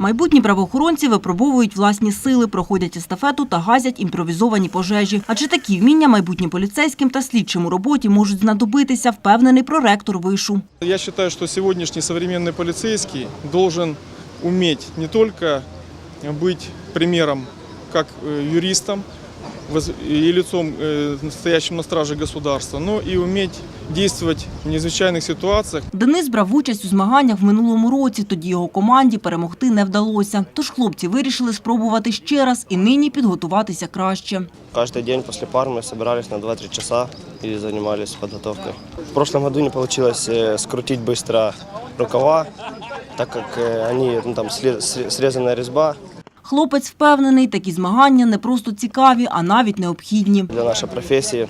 Майбутні правоохоронці випробовують власні сили, проходять естафету та газять імпровізовані пожежі. Адже такі вміння майбутнім поліцейським та слідчим у роботі можуть знадобитися, впевнений проректор вишу. Я считаю, что сегодняшний современный полицейский должен уметь не только быть примером как э, юристом воз- и лицом, э, стоящим на страже государства, но и уметь действовать в незвычайных ситуациях. Денис брав участь у змаганнях в минулому році. Тоді його команді перемогти не вдалося. Тож хлопці вирішили спробувати ще раз і нині підготуватися краще. Каждый день после пар мы собирались на 2-3 часа и занимались подготовкой. В прошлом году не получилось э, скрутить быстро рукава, так как э, они, ну, там сле- сре- срезанная резьба. Хлопець впевнений, такі змагання не просто цікаві, а навіть необхідні. Для нашої профессии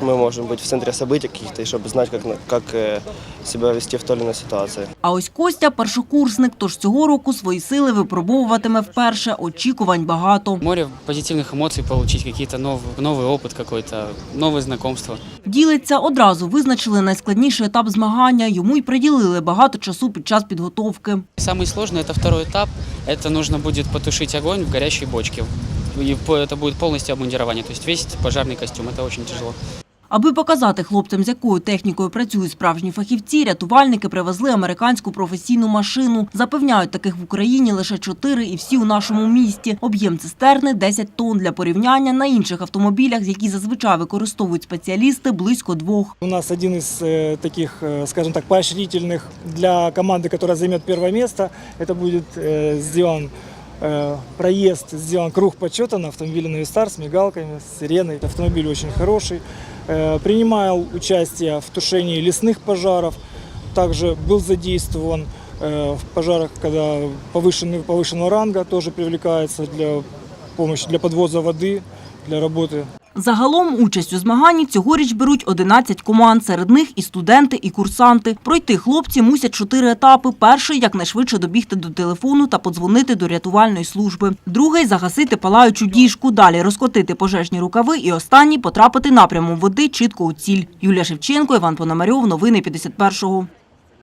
мы можем быть в центре событий каких-то, и чтобы знать, как, на- как э, себя вести в той или иной ситуации. А ось Костя – першокурсник, тож цього року свої сили випробовуватиме вперше. Очікувань багато. море позитивных эмоций получить, какие-то новый, новый опыт какой-то, новые знакомства. Ділиться, одразу визначили найскладніший етап змагання. Йому й приділили багато часу під час підготовки. Самый сложный это второй этап. Это нужно будет потушить огонь в горящей бочке. И по- это будет полностью обмундирование, то есть весь пожарный костюм. Это очень тяжело. Аби показати хлопцям, з якою технікою працюють справжні фахівці, рятувальники привезли американську професійну машину. Запевняють, таких в Україні лише чотири і всі у нашому місті. Об'єм цистерни – 10 тонн. Для порівняння на інших автомобілях, які зазвичай використовують спеціалісти, близько двох. У нас один из э, таких, э, скажем так, поощрительных для команды, которая займет первое место. Это будет э, сделан э, проезд, сделан круг почета на автомобиле Нави-Стар с мигалками, с сиреной. Автомобиль очень хороший. Э, принимал участие в тушении лесных пожаров. Также был задействован э, в пожарах, когда повышенный, повышенного ранга тоже привлекается для помощи, для подвоза воды, для работы Загалом участь у змаганні цьогоріч беруть 11 команд. Серед них і студенти, і курсанти. Пройти хлопці мусять чотири етапи. Перший – якнайшвидше добігти до телефону та подзвонити до рятувальної служби. Другий – загасити палаючу діжку. Далі розкотити пожежні рукави. І останній – потрапити напрямом води чітко у ціль. Юлія Шевченко, Іван Пономарьов. Новини 51-го.